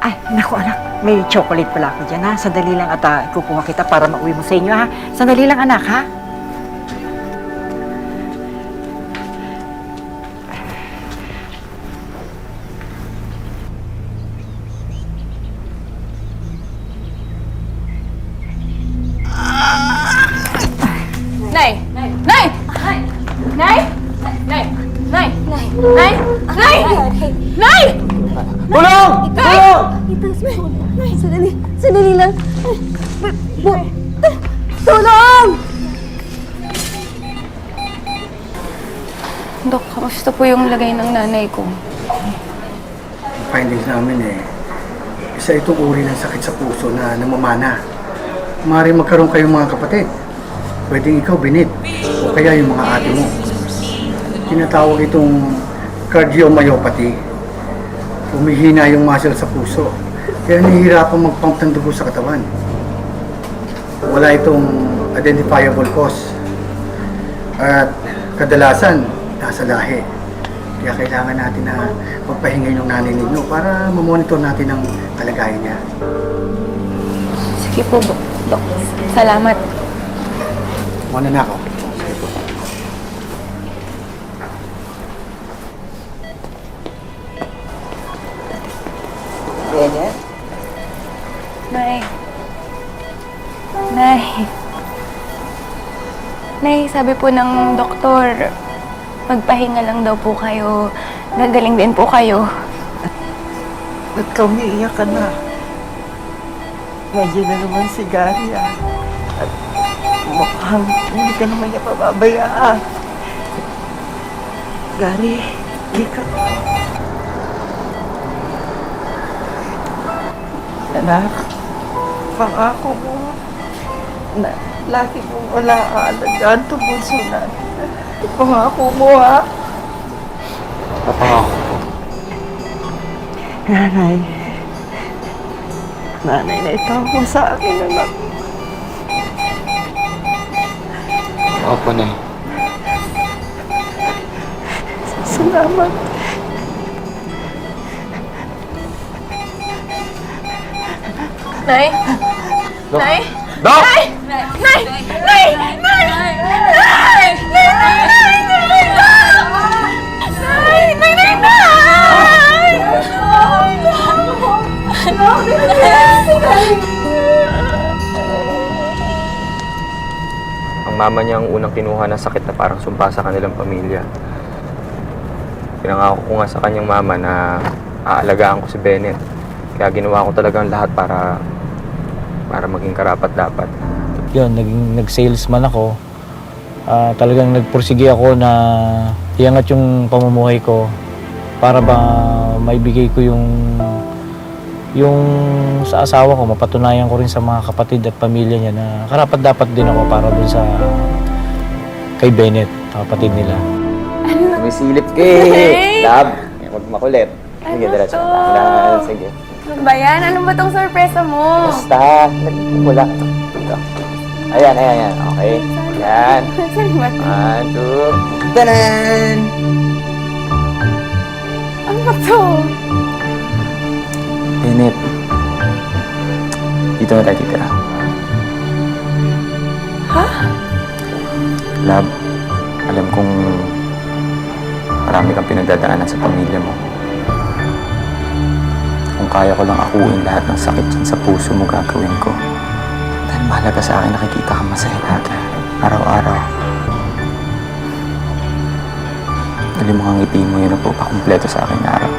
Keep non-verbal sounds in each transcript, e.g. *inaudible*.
Ay, naku anak, may chocolate pala ako dyan ha. Sandali lang at ah, kukuha kita para mauwi mo sa inyo ha. Sandali lang anak ha. Nay! Nay! Nay! Nay! Nay! Nay! Nay! Nay! Nay! Nay! Tulong! Tulong! Nay, sandali. Sandali lang. Tulong! Dok, kamusta po yung lagay ng nanay ko? Ang findings namin eh, isa itong uri ng sakit sa puso na namamana. Maaari magkaroon kayong mga kapatid. Pwedeng ikaw binit o kaya yung mga ate mo. Tinatawag itong cardiomyopathy. Umihina yung muscle sa puso. Kaya nahihirapan mag-pump ng dugo sa katawan. Wala itong identifiable cause. At kadalasan, nasa lahi. Kaya kailangan natin na magpahingay ng nanay ninyo para mamonitor natin ang kalagayan niya. Sige po. Dok. Salamat. Muna na ako. Sabi po ng doktor, magpahinga lang daw po kayo. Gagaling din po kayo. Ba't ka umiiyak ka na? Medyo na naman si Gary ah. At mukhang hindi ka naman niya pababayaan. Gary, hindi ka... Anak, pangako mo na lagi mong wala aalagaan to bunso na. Pangako mo ha. Papangako. Nanay. Nanay na itaw mo sa akin, anak. Opo, Nay. Salamat. Nay? Nay? Dok! Nay! Nay! Ang mama niya ang unang kinuha ng sakit na parang sumpa sa kanilang pamilya. Pinangako ko nga sa kanyang mama na aalagaan ko si Bennett. Kaya ginawa ko talagang lahat para para maging karapat dapat. Yun, naging nag-salesman ako. Ah, talagang nagpursige ako na iangat yung pamumuhay ko para ba maibigay ko yung yung sa asawa ko, mapatunayan ko rin sa mga kapatid at pamilya niya na karapat dapat din ako para dun sa kay Bennett, kapatid nila. Sumisilip ka Hey! Love, huwag makulit. Sige, Ano diretso. sige. Ano ba yan? Ano ba tong sorpresa mo? Basta, nagmula. Dito. Ayan, ayan, ayan. Okay. Ayan. One, two. Tanan! Ano ba to? Bennett. Dito na tayo titira. Ha? Love, alam kong marami kang pinagdadaanan sa pamilya mo. Kung kaya ko lang akuin lahat ng sakit sa puso mo, gagawin ko. Dahil mahalaga sa akin nakikita ka masaya lagi. Araw-araw. Mo kang ngiti mo yun ang pupakumpleto sa akin araw. *laughs*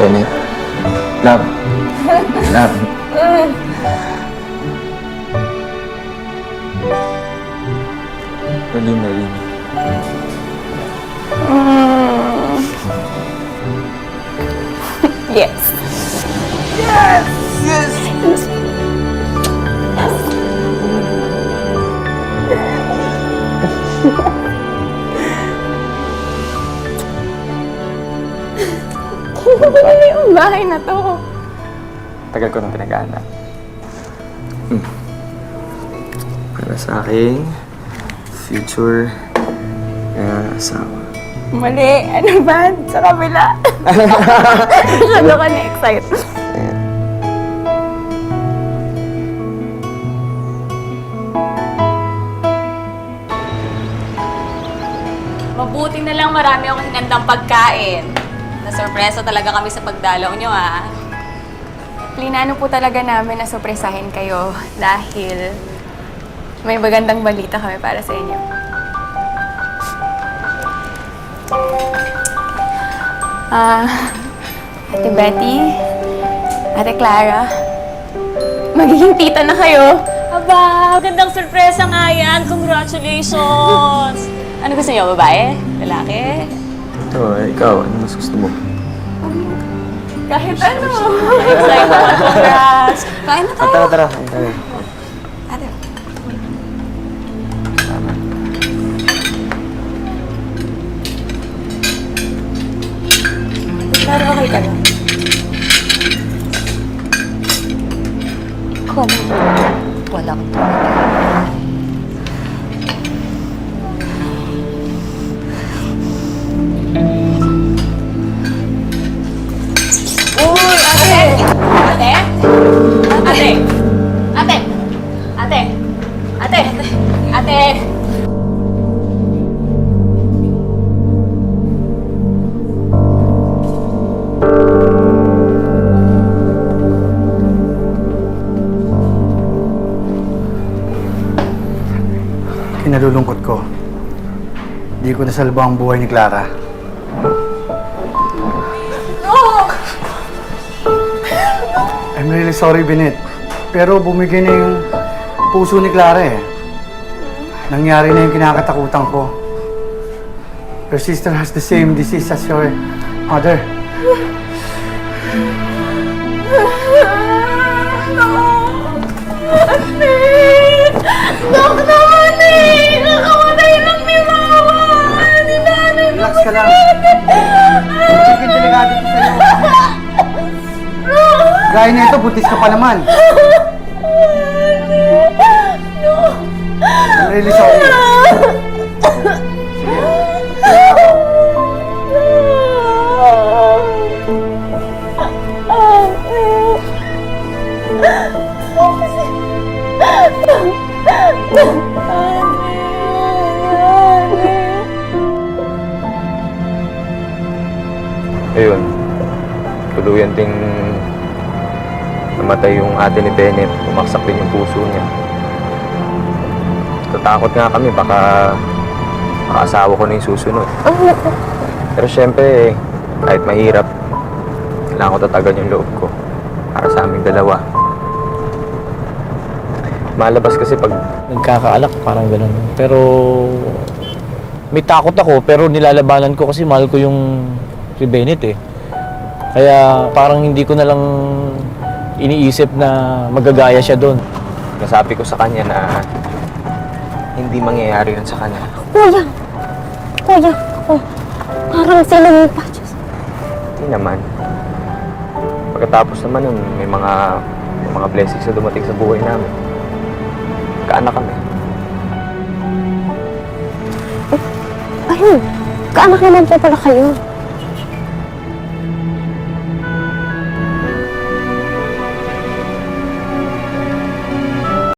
Bennett. Love. *laughs* Love. Really, really. Yes. Yes! yung *laughs* bahay na to. Tagal ko nang pinag-aanap. Hmm. Para sa aking future uh, asawa. Mali. Ano ba? Sa kabila. *laughs* Ano ka na-excite? Mabuti na lang marami akong hinandang pagkain. Na-sorpresa talaga kami sa pagdalaw nyo, ah. Plinano po talaga namin na sorpresahin kayo dahil may magandang balita kami para sa inyo. Ah, Ate Betty, Ate Clara, magiging tita na kayo. Aba, magandang sorpresa nga yan. Congratulations! Ano gusto niyo, babae? Lalaki? Ito, ikaw, ano mas gusto mo? Kahit ano. Excited naman, congrats! Kain na tayo. Tara, tara. tara. Pero okay ka lang. Walang Uy, ate! Ate? Ate! Ate! Kinalulungkot ko. Di ko nasalba ang buhay ni Clara. I'm really sorry, Binet. Pero bumigay na yung puso ni Clara eh. Nangyari na yung kinakatakutan ko. Your sister has the same disease as your mother. Dok naman eh! Ka lang. Magiging delikado ito sa'yo. Gaya nito, buntis ka pa naman. I'm really sorry. Tuluyan ting namatay yung ate ni Bennett. Pumaksak din yung puso niya. Tatakot nga kami, baka makasawa ko na yung susunod. *laughs* Pero syempre, kahit mahirap, kailangan ko tatagan yung loob ko para sa aming dalawa. Malabas kasi pag Nagkakaalak, parang ganun. Pero may takot ako, pero nilalabanan ko kasi mahal ko yung si Bennett eh. Kaya parang hindi ko na lang iniisip na magagaya siya doon. nasabi ko sa kanya na hindi mangyayari yun sa kanya. Kuya! Kuya! Kuya! Parang sila yung patches. Hindi naman. Pagkatapos naman nun, may mga may mga blessings na dumating sa buhay namin. Kaanak kami. Ayun! Kaanak naman po pala kayo.